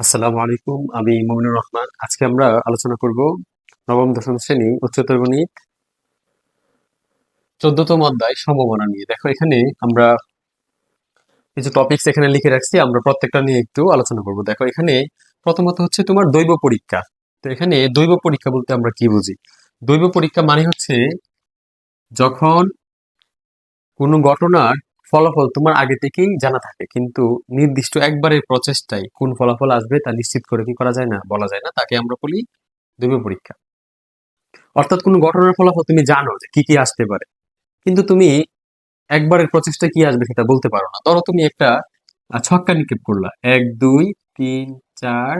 আসসালামু আলাইকুম, আমি মমিনুর রহমান। আজকে আমরা আলোচনা করব নবম, দশম শ্রেণি, উচ্চতর গণিত, চোদ্দতম অধ্যায় সম্ভাবনা নিয়ে। দেখো, এখানে আমরা কিছু টপিকস এখানে লিখে রাখছি, আমরা প্রত্যেকটা নিয়ে একটু আলোচনা করব। দেখো, এখানে প্রথমত হচ্ছে তোমার দৈব পরীক্ষা। তো এখানে দৈব পরীক্ষা বলতে আমরা কি বুঝি? দৈব পরীক্ষা মানে হচ্ছে যখন কোনো ঘটনার ফলাফল তোমার আগে থেকেই জানা থাকে, কিন্তু নির্দিষ্ট একবারের প্রচেষ্টায় কোন ফলাফল আসবে তা নিশ্চিত করে কি করা যায় না বলা যায় না, তাকে আমরা বলি দৈব পরীক্ষা। অর্থাৎ কোনো ঘটনার ফলাফল তুমি জানো যে কি কি আসতে পারে, কিন্তু তুমি একবারের প্রচেষ্টা কি আসবে সেটা বলতে পারো না। ধরো তুমি একটা ছক্কা নিক্ষেপ করলা, এক, দুই, তিন, চার,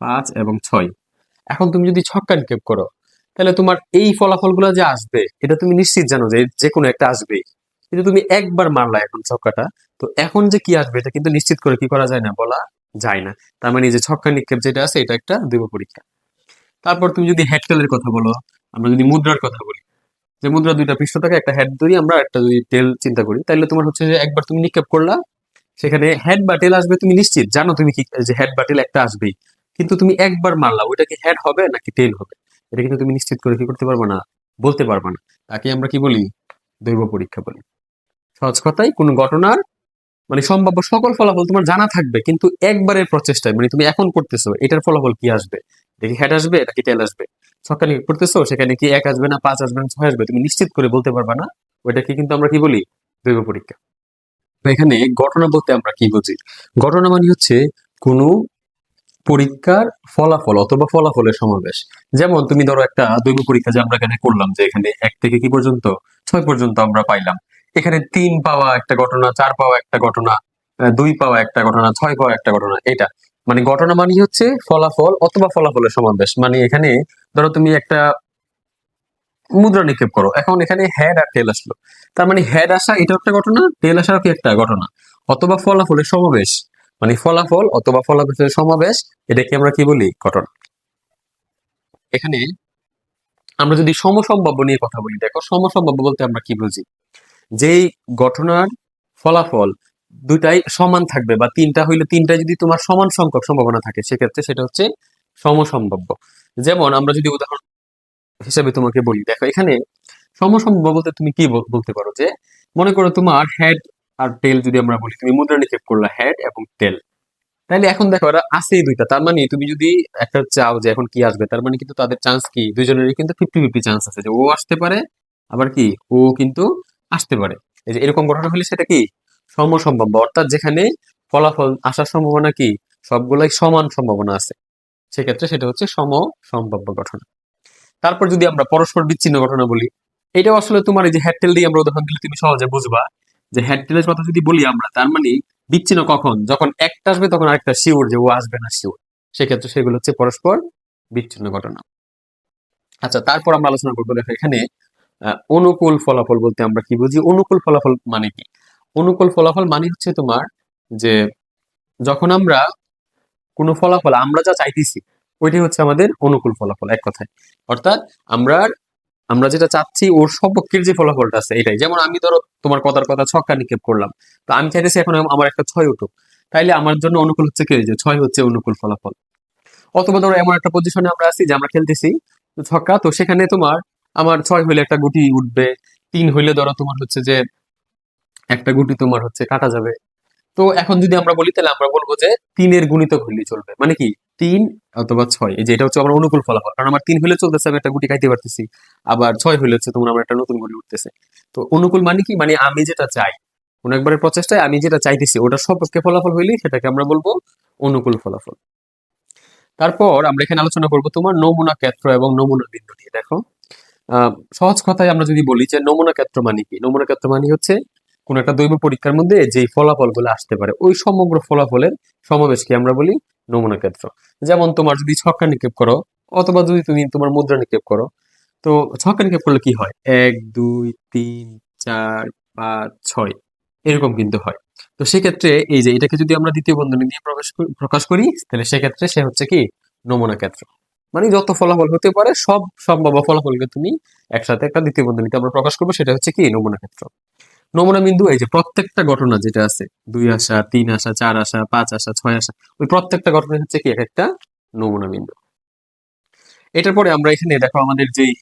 পাঁচ এবং ছয়। এখন তুমি যদি ছক্কা নিক্ষেপ করো, তাহলে তোমার এই ফলাফলগুলো যে আসবে, এটা তুমি নিশ্চিত জানো যে যে কোনো একটা আসবে কিন্তু তুমি একবার মারলা এখন ছক্কাটা। তো এখন যে কি আসবে এটা কিন্তু নিশ্চিত করে কি করা যায় না, বলা যায় না। তার মানে যে ছক্কা নিক্ষেপ যেটা আছে, এটা একটা দৈব পরীক্ষা। তারপর তুমি যদি হেডটেলের কথা বলো, আমরা যদি মুদ্রার কথা বলি, যে মুদ্রা দুইটা পৃষ্ঠ থাকে, একটা হেড ধরি, আমরা একটা যদি টেল চিন্তা করি তাহলে তোমার হচ্ছে যে একবার তুমি নিক্ষেপ করলা, সেখানে হেড বা টেল আসবে, তুমি নিশ্চিত জানো তুমি কি, যে হেড বা টেল একটা আসবেই। কিন্তু তুমি একবার মারলা, ওইটা কি হেড হবে নাকি টেল হবে? এটা কিন্তু তুমি নিশ্চিত করে কি করতে পারবে না, বলতে পারবে না। তাকে আমরা কি বলি? দৈব পরীক্ষা বলি। সহজ কথায় কোনো ঘটনার মানে সম্ভাব্য সকল ফলাফল তোমার জানা থাকবে, কিন্তু একবারের প্রচেষ্টায় মানে তুমি এখন করতেছো, এটার ফলাফল কি আসবে? দেখি হেড আসবে নাকি টেল আসবে? নিয়ে করতেছো সেখানে কি এক আসবে না পাঁচ আসবে না ছয় আসবে? তুমি নিশ্চিত করে বলতে পারবা না? ওইটাকে কিন্তু আমরা কি বলি? দৈব পরীক্ষা। তো এখানে ঘটনা বলতে আমরা কি বুঝি? ঘটনা মানে হচ্ছে কোনো পরীক্ষার ফলাফল অথবা ফলাফলের সমাবেশ। যেমন তুমি ধরো একটা দৈব পরীক্ষা যে আমরা এখানে করলাম, যে এখানে এক থেকে কি পর্যন্ত? ছয় পর্যন্ত আমরা পাইলাম। এখানে তিন পাওয়া একটা ঘটনা, চার পাওয়া একটা ঘটনা দুই পাওয়া একটা ঘটনা, ছয় পাওয়া একটা ঘটনা, এটা। মানে ঘটনা মানে হচ্ছে ফলাফল অথবা ফলাফলের সমাবেশ। মানে এখানে ধরো তুমি একটা মুদ্রা নিক্ষেপ করো। এখন এখানে হেড আর টেল আসলো। তার মানে হেড আসা এটা একটা ঘটনা টেল আসাও কি একটা ঘটনা? অথবা ফলাফলের সমাবেশ। মানে ফলাফল অথবা ফলাফলের সমাবেশ, এটাকে আমরা কি বলি? ঘটনা। এখানে আমরা যদি সমসম্ভাব্য নিয়ে কথা বলি, দেখো সমসম্ভাব্য বলতে আমরা কি বুঝি? যেই ঘটনার ফলাফল দুটাই সমান থাকবে বা তিনটা হইলে তিনটা যদি তোমার সমান সংখ্যক সম্ভাবনা থাকে, সেক্ষেত্রে সেটা হচ্ছে সমসম্ভাব্য। যেমন আমরা যদি উদাহরণ হিসাবে তোমাকে বলি, দেখো এখানে সমসম্ভাব্য বলতে তুমি কি বলতে পারো যে, মনে করো তোমার হেড আর টেল যদি আমরা বলি, তুমি মুদ্রা নিক্ষেপ করলা হেড এবং টেল তাহলে এখন দেখো এরা আছেই দুইটা, তার মানে তুমি যদি একটা চাও যে এখন কি আসবে, তার মানে কিন্তু তাদের চান্স কি? দুইজনেরই কিন্তু ফিফটি ফিফটি চান্স আছে যে ও আসতে পারে, আবার কি? ও কিন্তু আসতে পারে। এই যে এরকম ঘটনা হলে সেটা কি? সমসম্ভাব্য। অর্থাৎ যেখানে ফলাফল আসার সম্ভাবনা কি? সবগুলাই সমান সম্ভাবনা আছে। সেক্ষেত্রে সেটা হচ্ছে সম সম্ভাব্য ঘটনা। তারপর যদি আমরা পরস্পর বিচ্ছিন্ন ঘটনা বলি, এটাও আসলে তোমার এই যে হ্যাডটেল দিয়ে আমরা উদাহরণ দিলে তুমি সহজে বুঝবা যে হ্যাডটেলের কথা যদি বলি আমরা, তার মানে বিচ্ছিন্ন কখন? যখন একটা আসবে, তখন আরেকটা শিওর যে ও আসবে না শিওর সেক্ষেত্রে সেগুলো হচ্ছে পরস্পর বিচ্ছিন্ন ঘটনা। আচ্ছা তারপর আমরা আলোচনা করব, দেখো এখানে অনুকূল ফলাফল বলতে আমরা কি বুঝি? অনুকূল ফলাফল মানে কি? অনুকূল ফলাফল মানে হচ্ছে তোমার যে যখন আমরা কোনো ফলাফল, আমরা যা চাইতেছি, ওইটাই হচ্ছে আমাদের অনুকূল ফলাফল, এক কথায়। অর্থাৎ আমরা আমরা যেটা চাচ্ছি, ওর সপক্ষের যে ফলাফলটা আছে, এটাই। যেমন আমি ধরো তোমার কথার কথা ছক্কা নিক্ষেপ করলাম, তো আমি চাইতেছি এখন আমার একটা ছয় উঠুক। তাইলে আমার জন্য অনুকূল হচ্ছে কি যে, ছয় হচ্ছে অনুকূল ফলাফল। অথবা ধরো এমন একটা পজিশনে আমরা আছি যে আমরা খেলতেছি ছক্কা, তো সেখানে তোমার আমার ছয় হইলে একটা গুটি উঠবে, তিন হইলে ধরো তোমার হচ্ছে যে একটা গুটি তোমার হচ্ছে কাটা যাবে। তো এখন যদি আমরা বলি, তাহলে আমরা বলব যে তিনের গুণিতক হইলেই চলবে। মানে কি? তিন অথবা ছয়, এই যে এটা হচ্ছে আমার অনুকূল ফলাফল। কারণ আমার তিন হইলে চলতেছে, আমি একটা গুটি খাইতে পারতেছি। আবার ছয় হইলে হচ্ছে তোমার আমার একটা নতুন গুটি উঠতেছে। তো অনুকূল মানে কি? মানে আমি যেটা চাই, কোন একবারের প্রচেষ্টায় আমি যেটা চাইতেছি ওটা সপক্ষে ফলাফল হইলেই সেটাকে আমরা বলব অনুকূল ফলাফল। তারপর আমরা এখানে আলোচনা করব তোমার নমুনা ক্ষেত্র এবং নমুনা বিন্দু নিয়ে। দেখো সহজ কথায় আমরা যদি বলি যে নমুনা ক্ষেত্র মানে কি? নমুনা ক্ষেত্র মানে হচ্ছে কোন একটা দৈব পরীক্ষার মধ্যে যেই ফলাফলগুলো আসতে পারে। ওই সমগ্র ফলাফলের সমাবেশকে আমরা বলি নমুনা ক্ষেত্র। যেমন তোমার যদি ছক্কা নিক্ষেপ করো, অথবা যদি তুমি তোমার মুদ্রা নিক্ষেপ করো, তো ছক্কা নিক্ষেপ করলে কি হয়? এক, দুই, তিন, চার, পাঁচ, ছয়। এরকম কিন্তু হয়। তো সেক্ষেত্রে এই যে এটাকে যদি আমরা দ্বিতীয় বন্ধনী দিয়ে প্রকাশ প্রকাশ করি, তাহলে সেক্ষেত্রে সে হচ্ছে কি? নমুনা ক্ষেত্র। মানে যত ফলাফল হতে পারে, সব সম্ভাব্য ফলাফলকে তুমি একসাথে একটা দ্বিতীয় বন্ধনীতে আমরা প্রকাশ করব, সেটা হচ্ছে কি, নমুনা ক্ষেত্র। নমুনা বিন্দু, এই যে প্রত্যেকটা ঘটনা যেটা আছে, দুই আসা তিন আসা চার আসা পাঁচ আসা ছয় আসা ওই প্রত্যেকটা ঘটনা হচ্ছে কি এক একটা নমুনা বিন্দু। এটার পরে আমরা এখানে দেখো আমাদের যেই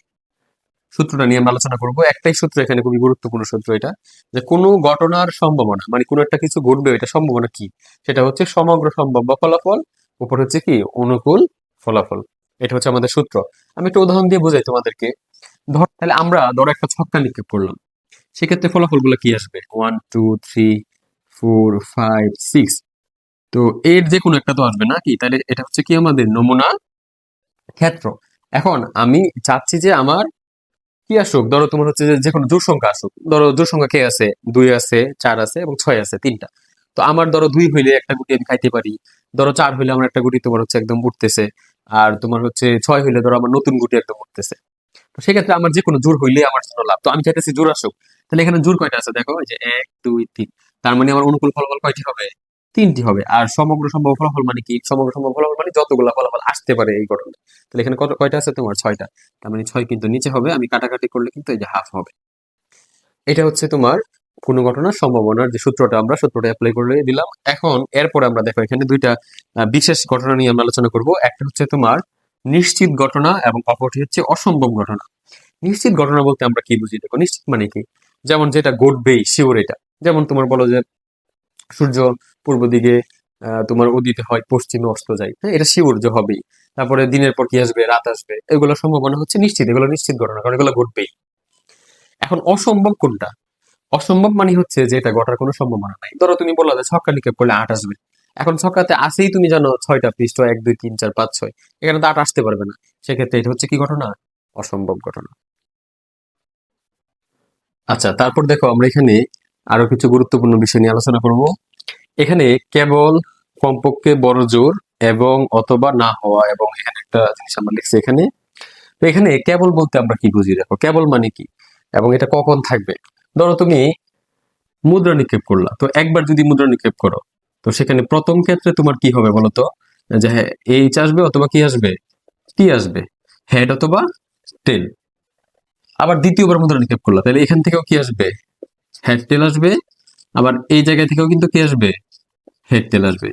সূত্রটা নিয়ে আমরা আলোচনা করব, একটাই সূত্র এখানে খুবই গুরুত্বপূর্ণ সূত্র এটা, যে কোনো ঘটনার সম্ভাবনা মানে কোনো একটা কিছু ঘটবে, এটা সম্ভাবনা কি? সেটা হচ্ছে সমগ্র সম্ভাব্য ফলাফল, উপর হচ্ছে কি, অনুকূল ফলাফল। এটা হচ্ছে আমাদের সূত্র। আমি একটা উদাহরণ দিয়ে বোঝাই তোমাদেরকে। ধর, তাহলে আমরা ধরো একটা ছক্কা নিক্ষেপ করলাম। সেক্ষেত্রে ফলাফলগুলো কি আসবে? One two three four five six তো এর যে কোনো একটা তো আসবে না কি? তাহলে এটা হচ্ছে কি আমাদের? নমুনা ক্ষেত্র। এখন আমি চাচ্ছি যে আমার কি আসুক? ধরো তোমার হচ্ছে যে যে কোনো জোর সংখ্যা আসুক। ধরো জোর সংখ্যা কে আছে? দুই আছে, চার আছে এবং ছয় আছে, তিনটা। তো আমার ধরো দুই হইলে একটা গুটি আমি খাইতে পারি। ধরো চার হইলে আমার একটা গুটি তোমার হচ্ছে একদম উঠতেছে। আর তোমার হচ্ছে ছয় হইলে ধরো আমার নতুন গুটি একটা উঠতেছে তো সেক্ষেত্রে আমার যে কোনো জোর হইলে আমার জন্য লাভ। তো আমি চাইতেছি জোর আসুক। তাহলে এখানে জোর কয়টা আছে দেখো? যে এক, দুই, তিন। তার মানে আমার অনুকূল ফলাফল কয়টি হবে? তিনটি হবে। আর সমগ্র সম্ভব ফলাফল মানে কি? সমগ্র সম্ভব ফলাফল মানে যতগুলো ফলাফল আসতে পারে এই ঘটনা তাহলে এখানে কত কয়টা আছে তোমার? ছয়টা। তার মানে ছয় কিন্তু নিচে হবে। আমি কাটাকাটি করলে কিন্তু এই যে হাফ হবে। এটা হচ্ছে তোমার কোন ঘটনার সম্ভাবনার যে সূত্রটা আমরা, সূত্রটা অ্যাপ্লাই করে দিলাম। এখন এরপরে আমরা দেখো, এখানে দুইটা বিশেষ ঘটনা নিয়ে আমরা আলোচনা করব। একটা হচ্ছে তোমার নিশ্চিত ঘটনা এবং অপরটি হচ্ছে অসম্ভব ঘটনা। নিশ্চিত ঘটনা বলতে আমরা কি বুঝি? দেখো, নিশ্চিত মানে কি? যেমন যেটা ঘটবেই শিওর এটা। যেমন তোমার বলো যে, সূর্য পূর্ব দিকে তোমার উদিত হয়, পশ্চিমে অস্ত যায়। হ্যাঁ এটা শিওর যে হবেই। তারপরে দিনের পর কি আসবে? রাত আসবে। এগুলো সম্ভাবনা হচ্ছে নিশ্চিত। এগুলো নিশ্চিত ঘটনা, কারণ এগুলো ঘটবেই। এখন অসম্ভব কোনটা? অসম্ভব মানে হচ্ছে যে এটা ঘটার কোনো সম্ভাবনা নাই। ধরো তুমি বললা যে ছক্কা নিক্ষেপ করলে আট আসবে। এখন ছক্কাতে আসেই তুমি জানো ছয়টা পৃষ্ঠ, এক, দুই, তিন, চার, পাঁচ, ছয়, এখানে তো আট আসতে পারবে না। সেক্ষেত্রে এটা হচ্ছে কি ঘটনা? অসম্ভব ঘটনা। আচ্ছা তারপর দেখো আমরা এখানে আরও কিছু গুরুত্বপূর্ণ বিষয় নিয়ে আলোচনা করব। এখানে কেবল কমপক্ষে বড় জোর এবং অথবা না হওয়া এবং এখানে একটা জিনিস আমরা লিখছি এখানে। তো এখানে কেবল বলতে আমরা কি বুঝি? দেখো, কেবল মানে কি? এবং এটা কখন থাকবে? ধরো তুমি মুদ্রা নিক্ষেপ করলা। তো একবার যদি মুদ্রা নিক্ষেপ করো, তো সেখানে প্রথম ক্ষেত্রে তোমার কি হবে বলো তো? যে হ্যাঁ এইচ আসবে অথবা কি আসবে? টি আসবে? হেড অথবা টেল। আবার দ্বিতীয়বার মুদ্রা নিক্ষেপ করলা, তাহলে এখান থেকেও কি আসবে? হেড টেল আসবে। আবার এই জায়গা থেকেও কিন্তু কি আসবে? হেড টেল আসবে।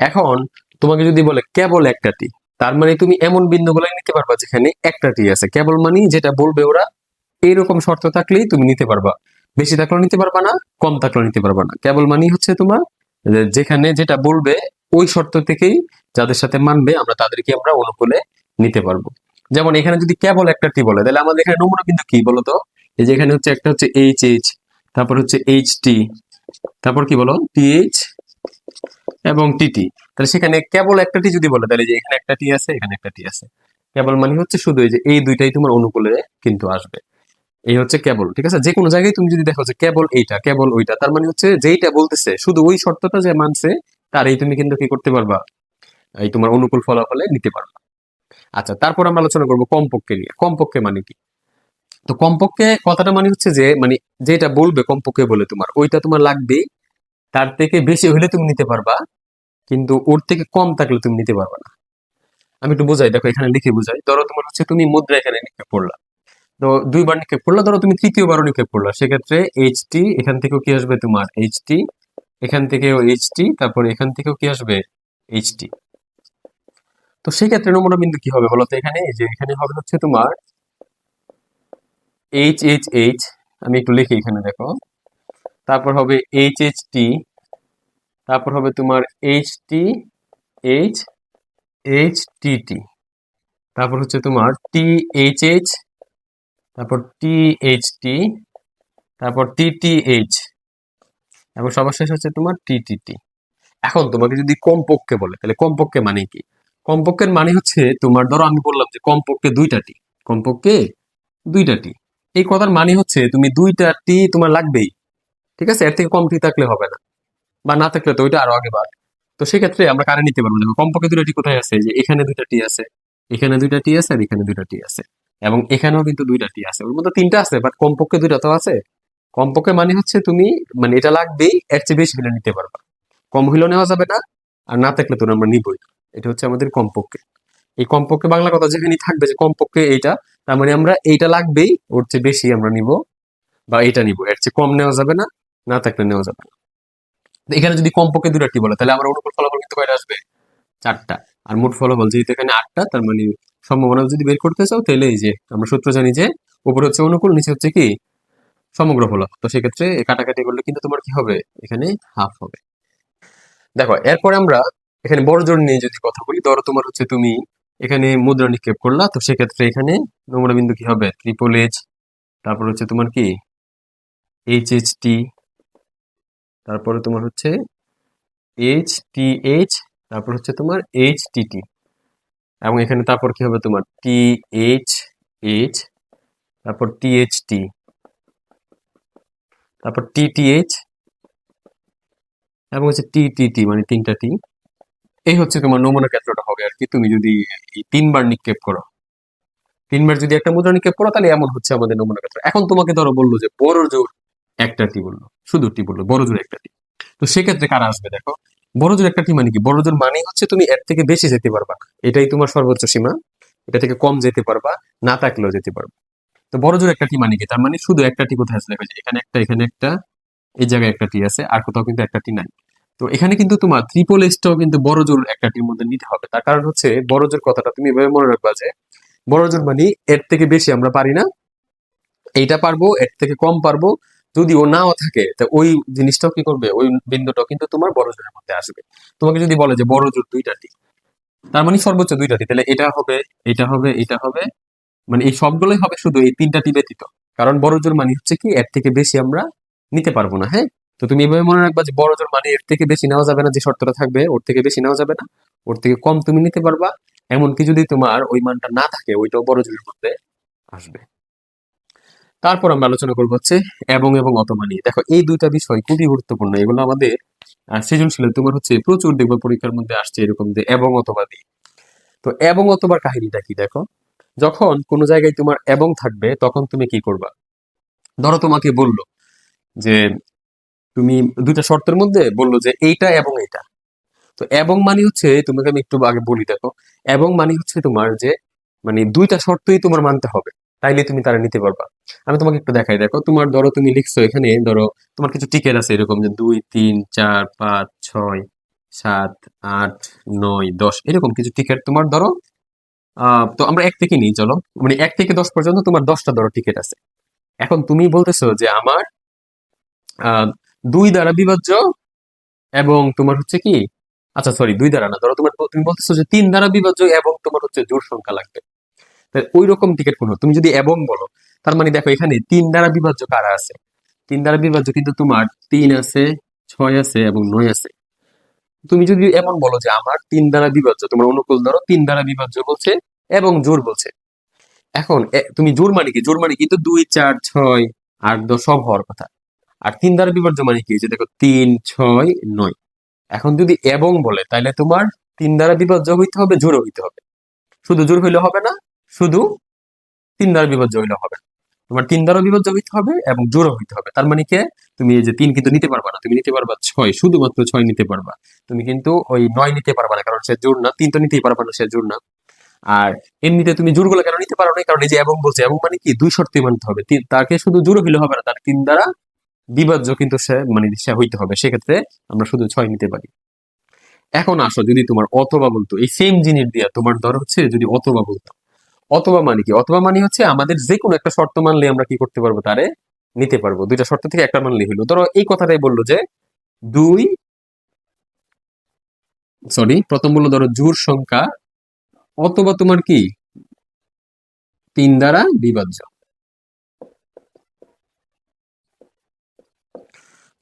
এখন তোমাকে যদি বলে কেবল একটা টি, তার মানে তুমি এমন বিন্দুগুলাই নিতে পারবা যেখানে একটা টি আছে। কেবল মানে যেটা বলবে ওরা এইরকম শর্ত থাকলেই তুমি নিতে পারবা। বেশি থাকলেও নিতে পারবা না, কম থাকলেও নিতে পারবা না। কেবল মানি হচ্ছে তোমার যেখানে যেটা বলবে, ওই শর্ত থেকেই যাদের সাথে মানবে, আমরা তাদেরকে আমরা অনুকূলে নিতে পারব। যেমন এখানে যদি কেবল একটা টি বলে, তাহলে আমাদের এখানে নমুনা কিন্তু কি বলতো এই যে এখানে হচ্ছে একটা হচ্ছে এইচ এইচ তারপর হচ্ছে এইচ টি তারপর কি বলো? টিএইচ এবং টিটি তাহলে সেখানে কেবল একটা টি যদি বলে, তাহলে যে এখানে একটা টি আছে, এখানে একটা টি আছে। কেবল মানে হচ্ছে শুধু এই যে এই দুইটাই তোমার অনুকূলে কিন্তু আসবে। এই হচ্ছে কেবল ঠিক আছে? যে কোনো জায়গায় তুমি যদি দেখো যে কেবল এইটা কেবল ওইটা, তার মানে হচ্ছে যেইটা বলতেছে, শুধু ওই শর্তটা যে মানছে তারই তুমি কিন্তু কি করতে পারবা? এই তোমার অনুকূল ফলাফলে নিতে পারবা। আচ্ছা তারপর আমরা আলোচনা করব কমপক্ষে নিয়ে। কমপক্ষে মানে কি? তো কমপক্ষে কথাটা মানে হচ্ছে যে মানে যেটা বলবে কমপক্ষে বলে তোমার, ওইটা তোমার লাগবেই। তার থেকে বেশি হলে তুমি নিতে পারবা, কিন্তু ওর থেকে কম থাকলে তুমি নিতে পারবা না। আমি একটু বোঝাই, দেখো এখানে লিখে বোঝাই। ধরো তোমার হচ্ছে তুমি মুদ্রা এখানে নিক্ষেপ করলা তো দুইবার নিক্ষেপ করলা। ধরো তুমি তৃতীয়বারও নিক্ষেপ করলা। সেক্ষেত্রে এইচ টি এখান থেকেও কি আসবে তোমার এইচ টি এখান থেকেও এইচ টি তারপর এখান থেকেও কি আসবে এইচ টি তো সেক্ষেত্রে নমুনা বিন্দু কি হবে বলতো এখানে? যে এখানে হবে হচ্ছে তোমার এইচ এইচ এইচ আমি একটু লিখি এখানে দেখো। তারপর হবে এইচ এইচ টি তারপর হবে তোমার H T H H T T তারপর হচ্ছে তোমার টি এইচ এইচ তারপর টি এইচ টি তারপর টি টি এইচ এবং সবার শেষ হচ্ছে তোমার টি টি টি এখন তোমাকে যদি কমপক্ষে বলে, তাহলে কমপক্ষে মানে কি? কমপক্ষের মানে হচ্ছে তোমার, ধরো আমি বললাম যে কমপক্ষে দুইটা টি কমপক্ষে দুইটা টি এই কথার মানে হচ্ছে তুমি দুইটা টি তোমার লাগবেই, ঠিক আছে? এর থেকে কম টি থাকলে হবে না, বা না থাকলে তো ওইটা আরও আগে বাড় তো সেক্ষেত্রে আমরা কারে নিতে পারব দেখো, কমপক্ষে দুইটা টি কোথায় আছে? যে এখানে দুইটা টি আছে, এখানে দুইটা টি আছে, আর এখানে দুইটা টি আছে। এবং এখানেও কিন্তু দুইটা টি আছে। ওর মধ্যে তিনটা আছে বাট কমপক্ষে দুইটা তো আছে। কমপক্ষে মানে হচ্ছে তুমি মানে এটা লাগবেই, এর চেয়ে বেশি হলে নিতে পারবা। কম হইলেও নেওয়া যাবে না, আর না থাকলে তো আমরা নিবই। এটা হচ্ছে আমাদের কমপক্ষে। এই কমপক্ষে বাংলা কথা যেখানে থাকবে যে কমপক্ষে এইটা, তার মানে আমরা এইটা লাগবেই, ওর চেয়ে বেশি আমরা নিব, বা এটা নিব। এর চেয়ে কম নেওয়া যাবে না না থাকলে নেওয়া যাবে না। এখানে যদি কমপক্ষে দুটা টি বলে, তাহলে আমার অনুকূল ফলাফল কিন্তু কয়টা আসবে? চারটা। আর মোট ফলাফল যেহেতু এখানে আটটা, তার মানে সম্ভাবনা যদি বের করতে চাও, তাহলে এই যে আমরা সূত্র জানি যে উপরে হচ্ছে অনুকূল, নিচে হচ্ছে কি? সমগ্র ফলাফল তো সেক্ষেত্রে কাটাকাটি করলে কিন্তু তোমার কি হবে? এখানে হাফ হবে। দেখো, এরপরে আমরা এখানে বড় জোর নিয়ে যদি কথা বলি, ধরো তোমার হচ্ছে তুমি এখানে মুদ্রা নিক্ষেপ করলা, তো সেক্ষেত্রে এখানে নমুনা বিন্দু কি হবে? ট্রিপল এইচ তারপর হচ্ছে তোমার কি? এইচ এইচ টি তারপরে তোমার হচ্ছে এইচ টি এইচ তারপর হচ্ছে তোমার এইচ টি টি এবং এখানে তারপর কি হবে তোমার? টি এইচ এইচ তারপর টি এইচ টি তারপর টি টি এইচ এবং হচ্ছে টি টি টি মানে তিনটা টি এই হচ্ছে তোমার নমুনা ক্ষেত্রটা হবে আর কি, তুমি যদি তিনবার নিক্ষেপ করো। তিনবার যদি একটা মুদ্রা নিক্ষেপ করো, তাহলে এমন হচ্ছে আমাদের নমুনা ক্ষেত্র। এখন তোমাকে ধরো বলল যে বড় জোর একটা টি বলল, শুধু টি বলল, বড় জোর একটা টি তো সেক্ষেত্রে কারা আসবে দেখো? বড় জোর একটা টি মানে কি? বড় জোর মানে হচ্ছে তুমি এর থেকে বেশি যেতে পারবা। এটাই তোমার সর্বোচ্চ সীমা। এটা থেকে কম যেতে পারবা, না থাকলেও যেতে পারবা। তো বড় জোর একটা টি মানে কি? তার মানে শুধু একটা টি কোথায় আছে? দেখো এখানে একটা এখানে একটা, এই জায়গায় একটা টি আছে, আর কোথাও কিন্তু একটা টি নাই। তো এখানে কিন্তু তোমার ত্রিপল এসটাও কিন্তু বড়জোর একটা টির মধ্যে নিতে হবে। তার কারণ হচ্ছে বড়জোর কথাটা তুমি এভাবে মনে রাখবা যে বড়জোর মানে এর থেকে বেশি আমরা পারি না। এইটা পারব, এর থেকে কম পারব যদি ও নাও থাকে, তা ওই জিনিসটাও কি করবে? ওই বিন্দুটাও কিন্তু তোমার বড় জোরের মধ্যে আসবে। তোমাকে যদি বলে যে বড় জোর দুইটা টি, তার মানে সর্বোচ্চ দুইটা টি, তাহলে এটা হবে এটা হবে এটা হবে মানে এই সবগুলোই হবে শুধু এই তিনটা টি ব্যতীত। কারণ বড় জোর মানে হচ্ছে কি, এর থেকে বেশি আমরা নিতে পারব না হ্যাঁ? তো তুমি এভাবে মনে রাখবা যে বড় জোর মানে এর থেকে বেশি নেওয়া যাবে না, যে শর্তটা থাকবে, ওর থেকে বেশি নেওয়া যাবে না। ওর থেকে কম তুমি নিতে পারবা, এমনকি যদি তোমার ওই মানটা না থাকে, ওইটাও বড় জোরের মধ্যে আসবে। তারপর আমরা আলোচনা করব হচ্ছে এবং এবং অথবা নিয়ে। দেখো, এই দুইটা বিষয় খুবই গুরুত্বপূর্ণ। এগুলো আমাদের সৃজনশীল তোমার হচ্ছে প্রচুর দেখবে পরীক্ষার মধ্যে আসছে এরকম যে এবং অথবা দিয়ে। তো এবং অথবা কাহিনীটা কি দেখো? যখন কোনো জায়গায় তোমার এবং থাকবে, তখন তুমি কি করবা? ধরো তোমাকে বলল যে, তুমি দুইটা শর্তের মধ্যে বলল যে এইটা এবং এইটা। তো এবং মানে হচ্ছে, তোমাকে আমি একটু আগে বলি, দেখো। এবং মানে হচ্ছে তোমার যে মানে দুইটা শর্তই তোমার মানতে হবে। তাইলে তুমি তারা নিতে পারবা। আমি তোমাকে একটু দেখাই, দেখো, তোমার ধরো তুমি লিখছো এখানে, ধরো, তোমার কিছু টিকেট আছে এরকম যে দুই, তিন, চার, পাঁচ, ছয়, সাত, আট, নয়, দশ, এরকম কিছু টিকিট তোমার ধরো তো আমরা এক থেকে নিই, চলো। মানে এক থেকে দশ পর্যন্ত তোমার দশটা ধরো টিকিট আছে। এখন তুমি বলতেছো যে আমার দুই দ্বারা বিভাজ্য এবং তোমার হচ্ছে কি? আচ্ছা সরি দুই দ্বারা না, ধরো তোমার, তুমি বলতেছো যে তিন দ্বারা বিভাজ্য এবং তোমার হচ্ছে জোর সংখ্যা লাগবে। ওই রকম টিকিট কোনো? তুমি যদি এবং বলো, তার মানে দেখো এখানে তিন দ্বারা বিভাজ্য কারা আছে? তিন দ্বারা বিভাজ্য কিন্তু তোমার তিন আছে, ছয় আছে এবং নয় আছে। তুমি যদি এমন বলো যে আমার তিন দ্বারা বিভাজ্য, তোমার অনুকূল ধরো, তিন দ্বারা বিভাজ্য বলছে এবং জোর বলছে। এখন তুমি জোর মানে কি? জোর মানে কিন্তু দুই, চার, ছয়, আট, দশ সব হওয়ার কথা। আর তিন দ্বারা বিভাজ্য মানে কি? যে দেখো, তিন, ছয়, নয়। এখন যদি এবং বলে, তাহলে তোমার তিন দ্বারা বিভাজ্য হইতে হবে, জোরও হইতে হবে। শুধু জোর হইলে হবে না শুধু তিন দ্বারা বিভাজ্য হইলে হবে। তোমার তিন দ্বারা বিভাজ্য হইতে হবে এবং জোরও হইতে হবে। তার মানে কে? তুমি এই যে তিন কিন্তু নিতে পারবা না। তুমি নিতে পারবা ছয়, শুধুমাত্র ছয় নিতে পারবা। তুমি কিন্তু ওই নয় নিতে পারবা না, কারণ সে জোর না। তিন তো নিতেই পারবা না, সে জোর না। আর এমনিতে তুমি জোরগুলো কেন নিতে পারো না কারণ এই যে এবং বলছে, এবং মানে কি? দুই শর্তে মানতে হবে। তাকে শুধু জোর হইলে হবে না, তার তিন দ্বারা বিভাজ্য কিন্তু সে মানে সে হইতে হবে। সেক্ষেত্রে আমরা শুধু ছয় নিতে পারি। এখন আসো, যদি তোমার অথবা বলতো, এই সেম জিনিস দিয়া তোমার ধর হচ্ছে যদি অথবা বলতো। অথবা মানে কি? অথবা মানে হচ্ছে আমাদের যে কোনো একটা শর্ত মানলে আমরা কি করতে পারব? তারে নিতে পারব। দুইটা শর্ত থেকে একটা মানলে হলো। ধরো এই কথাটাই বলল যে দুই সরি, প্রথম বলল ধরো জোর সংখ্যা অথবা তোমার কি? তিন দ্বারা বিভাজ্য।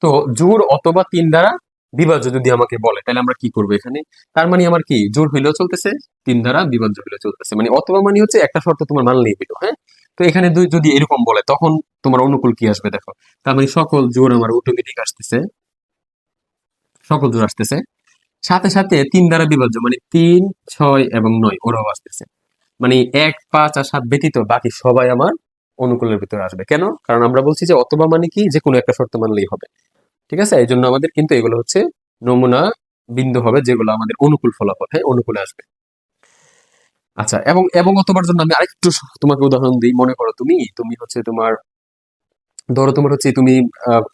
তো জোর অথবা তিন দ্বারা বিভাজ্য যদি আমাকে বলে, তাহলে আমরা কি করব এখানে? তার মানে আমার কি, জোর হইলেও চলতেছে, তিন দ্বারা বিভাজ্য হইলেও চলতেছে। মানে অথবা মানে হচ্ছে একটা শর্ত তোমার মানলেই হইল হ্যাঁ? তো এখানে যদি এরকম বলে, তখন তোমার অনুকূল কি আসবে দেখো? তার মানে সকল জোর আমার অটোমেটিক আসতেছে। সকল জোর আসতেছে। সাথে সাথে তিন দ্বারা বিভাজ্য মানে তিন, ছয় এবং নয়, ওরাও আসতেছে। মানে এক, পাঁচ আর সাত ব্যতীত বাকি সবাই আমার অনুকূলের ভিতরে আসবে। কেন? কারণ আমরা বলছি যে অথবা মানে কি, যে কোনো একটা শর্ত মানলেই হবে। ঠিক আছে? এই জন্য আমাদের কিন্তু এগুলো হচ্ছে নমুনা বিন্দু হবে যেগুলো আমাদের অনুকূল ফলাফল হ্যাঁ অনুকূলে আসবে। আচ্ছা এবং এবং অথবার জন্য আমি আরেকটু তোমাকে উদাহরণ দিই, মনে করো তুমি তুমি হচ্ছে তোমার, ধরো তোমার হচ্ছে তুমি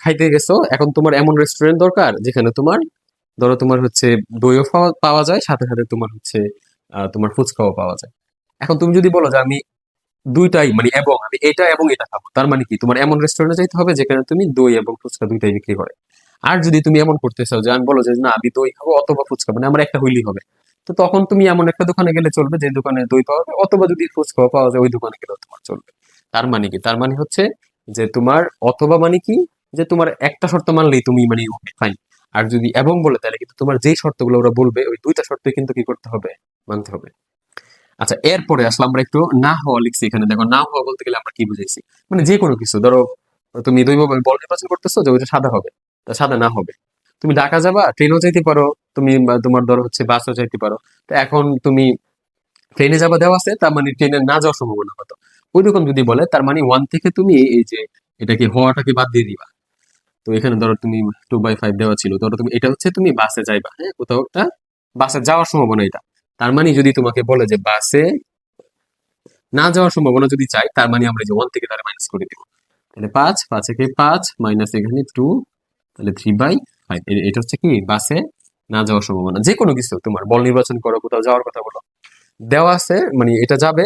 খাইতে গেছো, এখন তোমার এমন রেস্টুরেন্ট দরকার যেখানে তোমার, ধরো তোমার হচ্ছে দইও পাওয়া- যায়, সাথে সাথে তোমার হচ্ছে তোমার ফুচকাও পাওয়া যায়। এখন তুমি যদি বলো যে আমি দুইটাই মানে এবং আমি এটা এবং এটা খাব। তার মানে কি? তোমার এমন রেস্টুরেন্টে যাইতে হবে যেখানে তুমি দই এবং ফুচকা দুইটাই বিক্রি করে। আর যদি তুমি এমন করতে চাও যে আমি বলো যে না, আমি দই খাব অথবা ফুচকা মানে আমার একটা হইলেই হবে। তো তখন তুমি এমন একটা দোকানে গেলে চলবে যে দোকানে দই পাওয়া যাবে, অথবা যদি ফুচকাও পাওয়া যায়, ওই দোকানে গেলেও তোমার চলবে। তার মানে কি? তার মানে হচ্ছে যে তোমার অথবা মানে কি? যে তোমার একটা শর্ত মানলেই তুমি মানে ওকে ফাইন আর যদি এবং বলে, তাহলে কিন্তু তোমার যেই শর্তগুলো ওরা বলবে, ওই দুইটা শর্তই কিন্তু কি করতে হবে? মানতে হবে। আচ্ছা এরপরে আসলে আমরা একটু না হওয়া লিখছি এখানে। দেখো, না হওয়া বলতে গেলে আমরা কি বুঝাইছি? মানে যে কোনো কিছু। ধরো, তুমি দুই বল নির্বাচন করতেছো যে ওইটা সাদা হবে। তা সাদা না হবে। তুমি ঢাকা যাবা, ট্রেনও যাইতে পারো। তুমি তোমার ধরো হচ্ছে বাসও যাইতে পারো। তো এখন তুমি ট্রেনে যাবা দেওয়া আছে, তার মানে ট্রেনে না যাওয়ার সম্ভাবনা হতো ওইরকম যদি বলে, তার মানে ওয়ান থেকে তুমি এই যে এটাকে হওয়াটাকে বাদ দিয়ে দিবা। তো এখানে ধরো তুমি টু বাই ফাইভ দেওয়া ছিল। ধরো তুমি, এটা হচ্ছে তুমি বাসে যাইবা হ্যাঁ? কোথাও একটা বাসে যাওয়ার সম্ভাবনা এটা। তার মানে যদি তোমাকে বলে যে বাসে না যাওয়ার সম্ভাবনা যদি চাই, তার মানে আমরা যে ওয়ান থেকে তারা মাইনাস করে দিব। তাহলে পাঁচ পাঁচ একে পাঁচ মাইনাস এখানে টু তাহলে থ্রি বাই ফাইভ এটা হচ্ছে কি? বাসে না যাওয়ার সম্ভাবনা। যে কোনো কিছু, তোমার বল নির্বাচন করো, কোথাও যাওয়ার কথা বলো। দেওয়া আছে মানে এটা যাবে,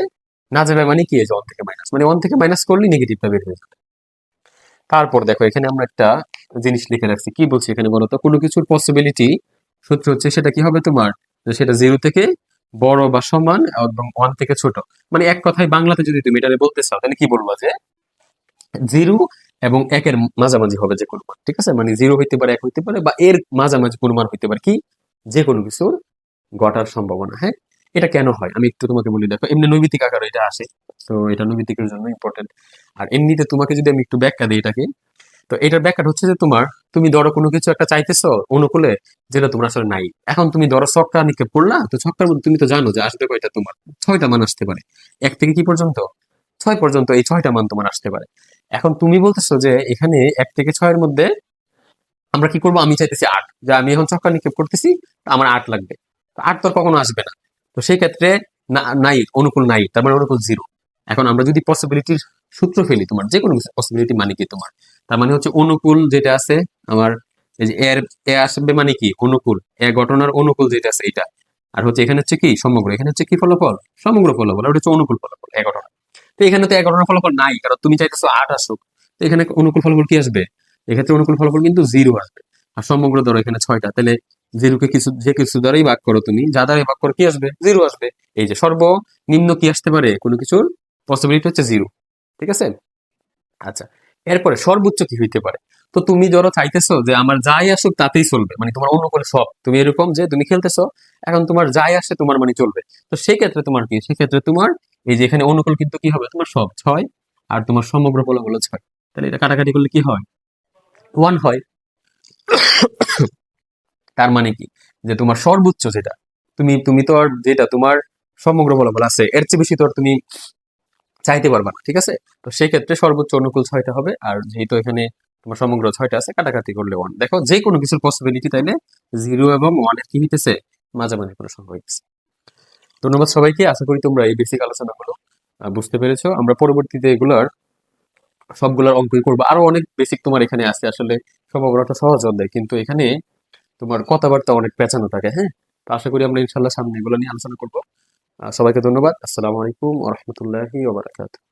না যাবে মানে কি? ওয়ান থেকে মাইনাস মানে ওয়ান থেকে মাইনাস করলে নেগেটিভটা বের হয়ে যাবে। তারপর দেখো, এখানে আমরা একটা জিনিস লিখে রাখছি। কি বলছি এখানে বলতো কোনো কিছুর পসিবিলিটি সূত্র হচ্ছে, সেটা কি হবে তোমার? সেটা জিরো থেকে বড় বা সমান এবং ওয়ান থেকে ছোট। মানে এক কথায় বাংলাতে যদি তুমি এটা বলতে চাও, তাহলে কি বলব যে জিরো এবং একের মাঝামাঝি হবে যে কোনো ঠিক আছে? মানে জিরো হইতে পারে, এক হইতে পারে বা এর মাঝামাঝি কোনো মান হইতে পারে কি? যে কোনো কিছুর ঘটার সম্ভাবনা হ্যাঁ? এটা কেন হয়? আমি একটু তোমাকে বলি, দেখো, এমনি নৈমিতিক আকারে এটা আসে, তো এটা নৈমিতিকের জন্য ইম্পর্টেন্ট আর এমনিতে তোমাকে যদি আমি একটু ব্যাখ্যা দিই এটাকে তো এটার ব্যাখ্যাটা হচ্ছে যে তোমার, তুমি ধরো কোনো কিছু একটা চাইতেছো অনুকূলে, যেটা তোমার আসলে নাই। এখন তুমি ধরো ছক্কা নিক্ষেপ করলা, তো ছক্কার মধ্যে তুমি তো জানো যে আসবে কয়টা তোমার, ছয়টা মান আসতে পারে। এক থেকে কি পর্যন্ত? ছয় পর্যন্ত এই ছয়টা মান তোমার আসতে পারে। এখন তুমি বলতেছো যে এখানে এক থেকে ছয়ের মধ্যে আমরা কি করব? আমি চাইতেছি আট। যে আমি এখন ছক্কা নিক্ষেপ করতেছি আমার আট লাগবে। আট তো আর কখনো আসবে না। তো সেই ক্ষেত্রে নাই, অনুকূল নাই, তার মানে অনুকূল জিরো এখন আমরা যদি পসিবিলিটির সূত্র ফেলি তোমার যে কোনো পসিবিলিটি মানে কি তোমার? তার মানে হচ্ছে অনুকূল যেটা আছে, আমার এই যে এর, এ আসবে মানে কি? অনুকূল। এ ঘটনার অনুকূল যেটা আছে এটা আর হচ্ছে এখানে হচ্ছে কি? সমগ্র। এখানে হচ্ছে কি ফলাফল? সমগ্র ফলাফল। ওটা হচ্ছে অনুকূল ফলাফল, এ ঘটনা তো এখানে তো এ ঘটনার ফলাফল নাই, কারণ তুমি চাইতেছো আট আসুক। তো এখানে অনুকূল ফলাফল কি আসবে? এক্ষেত্রে অনুকূল ফলাফল কিন্তু জিরো আসবে। আর সমগ্র ধরো এখানে ছয়টা। তাহলে জিরোকে কিছু, যে কিছু দ্বারাই ভাগ করো তুমি, যা দ্বারাই ভাগ করো কি আসবে? জিরো আসবে। এই যে সর্বনিম্ন কি আসতে পারে? কোনো কিছুর পসিবিলিটি হচ্ছে জিরো। ঠিক আছে? আচ্ছা। এরপরে সর্বোচ্চ কি হইতে পারে? তো তুমি ধরো চাইতেছো যে আমার যাই আসুক তাতেই চলবে মানে তোমার অনুকূলে সব তুমি এরকম যে তুমি খেলতেছো, এখন তোমার যাই আসে তোমার মানে চলবে। তো সেই ক্ষেত্রে তোমার কি? সেক্ষেত্রে তোমার এই যে এখানে অনুকূল কিন্তু কি হবে? তোমার সব ছয় আর তোমার সমগ্র বলা হলো ছয়। তাহলে এটা কাটাকাটি করলে কি হয়? ওয়ান হয়। তার মানে কি? যে তোমার সর্বোচ্চ যেটা, তুমি তুমি তো আর যেটা তোমার সমগ্র ফলাফল আছে, এর চেয়ে বেশি তো আর তুমি চাইতে পারবা না, ঠিক আছে? তো সেই ক্ষেত্রে সর্বোচ্চ অনুকূল ছয়টা হবে, আর যেহেতু এখানে তোমার সমগ্র ছয়টা আছে, কাটাকাটি করলে ওয়ান দেখো যে কোনো কিছুর পসিবিলিটি তাইলে জিরো এবং ওয়ানের কি হইতেছে? মাঝামাঝি কোনো সংখ্যা হইতেছে। ধন্যবাদ সবাইকে, আশা করি তোমরা এই বেসিক আলোচনাগুলো বুঝতে পেরেছ। আমরা পরবর্তীতে এগুলোর সবগুলোর অঙ্কই করব। আরও অনেক বেসিক তোমার এখানে আছে, আসলে সব সহজ অধ্যায় কিন্তু এখানে তোমার কথাবার্তা অনেক পেঁচানো থাকে হ্যাঁ? তো আশা করি আমরা ইনশাল্লাহ সামনে এগুলো নিয়ে আলোচনা করব। সবাইকে ধন্যবাদ। আসসালামু আলাইকুম ওরহমতুল্লাহি ওবরাকাতুহ